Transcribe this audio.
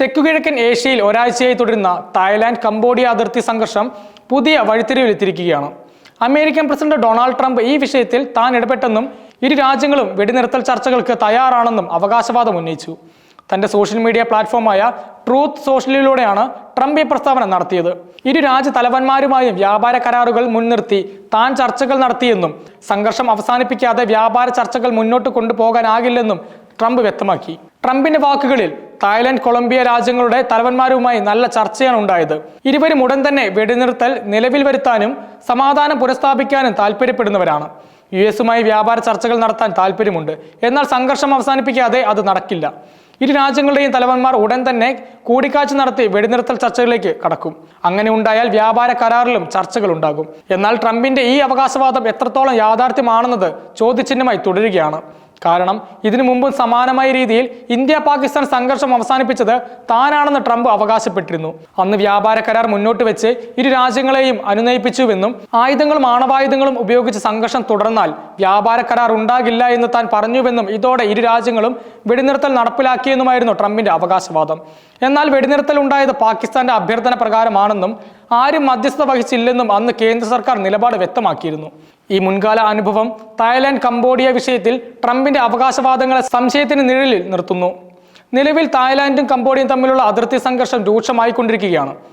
തെക്കുകിഴക്കൻ ഏഷ്യയിൽ ഒരാഴ്ചയായി തുടരുന്ന തായ്ലാന്റ് കംബോഡിയ അതിർത്തി സംഘർഷം പുതിയ വഴിത്തിരിവിലെത്തിയിരിക്കുകയാണ്. അമേരിക്കൻ പ്രസിഡന്റ് ഡൊണാൾഡ് ട്രംപ് ഈ വിഷയത്തിൽ താൻ ഇടപെട്ടെന്നും ഇരു രാജ്യങ്ങളും വെടിനിർത്തൽ ചർച്ചകൾക്ക് തയ്യാറാണെന്നും അവകാശവാദം ഉന്നയിച്ചു. തന്റെ സോഷ്യൽ മീഡിയ പ്ലാറ്റ്ഫോമായ ട്രൂത്ത് സോഷ്യലിലൂടെയാണ് ട്രംപ് ഈ പ്രസ്താവന നടത്തിയത്. ഇരു രാജ്യ തലവന്മാരുമായും വ്യാപാര കരാറുകൾ മുൻനിർത്തി താൻ ചർച്ചകൾ നടത്തിയെന്നും സംഘർഷം അവസാനിപ്പിക്കാതെ വ്യാപാര ചർച്ചകൾ മുന്നോട്ട് കൊണ്ടുപോകാനാകില്ലെന്നും ട്രംപ് വ്യക്തമാക്കി. ട്രംപിന്റെ വാക്കുകളിൽ തായ്ലൻഡ് കൊളംബിയ രാജ്യങ്ങളുടെ തലവന്മാരുമായി നല്ല ചർച്ചയാണ് ഉണ്ടായത്. ഇരുവരും ഉടൻ തന്നെ വെടിനിർത്തൽ നിലവിൽ വരുത്താനും സമാധാനം പുനഃസ്ഥാപിക്കാനും താല്പര്യപ്പെടുന്നവരാണ്. യു എസുമായി വ്യാപാര ചർച്ചകൾ നടത്താൻ താല്പര്യമുണ്ട്. എന്നാൽ സംഘർഷം അവസാനിപ്പിക്കാതെ അത് നടക്കില്ല. ഇരു രാജ്യങ്ങളുടെയും തലവന്മാർ ഉടൻ തന്നെ കൂടിക്കാഴ്ച നടത്തി വെടിനിർത്തൽ ചർച്ചകളിലേക്ക് കടക്കും. അങ്ങനെ ഉണ്ടായാൽ വ്യാപാര കരാറിലും ചർച്ചകൾ ഉണ്ടാകും. എന്നാൽ ട്രംപിന്റെ ഈ അവകാശവാദം എത്രത്തോളം യാഥാർത്ഥ്യമാണെന്നത് ചോദ്യചിഹ്നമായി തുടരുകയാണ്. കാരണം ഇതിനു മുമ്പും സമാനമായ രീതിയിൽ ഇന്ത്യ പാകിസ്ഥാൻ സംഘർഷം അവസാനിപ്പിച്ചത് താനാണെന്ന് ട്രംപ് അവകാശപ്പെട്ടിരുന്നു. അന്ന് വ്യാപാര കരാർ മുന്നോട്ട് വെച്ച് ഇരു രാജ്യങ്ങളെയും അനുനയിപ്പിച്ചുവെന്നും ആയുധങ്ങളും ആണവായുധങ്ങളും ഉപയോഗിച്ച് സംഘർഷം തുടർന്നാൽ വ്യാപാര കരാർ ഉണ്ടാകില്ല എന്ന് താൻ പറഞ്ഞുവെന്നും ഇതോടെ ഇരു രാജ്യങ്ങളും വെടിനിർത്തൽ നടപ്പിലാക്കിയെന്നുമായിരുന്നു ട്രംപിന്റെ അവകാശവാദം. എന്നാൽ വെടിനിർത്തൽ ഉണ്ടായത് പാകിസ്ഥാന്റെ അഭ്യർത്ഥന പ്രകാരമാണെന്നും ആരും മധ്യസ്ഥത വഹിച്ചില്ലെന്നും അന്ന് കേന്ദ്ര സർക്കാർ നിലപാട് വ്യക്തമാക്കിയിരുന്നു. ഈ മുൻകാല അനുഭവം തായ്ലാന്റ് കംബോഡിയ വിഷയത്തിൽ ട്രംപിന്റെ അവകാശവാദങ്ങളെ സംശയത്തിന് നിഴലിൽ നിർത്തുന്നു. നിലവിൽ തായ്ലാന്റും കംബോഡിയയും തമ്മിലുള്ള അതിർത്തി സംഘർഷം രൂക്ഷമായിക്കൊണ്ടിരിക്കുകയാണ്.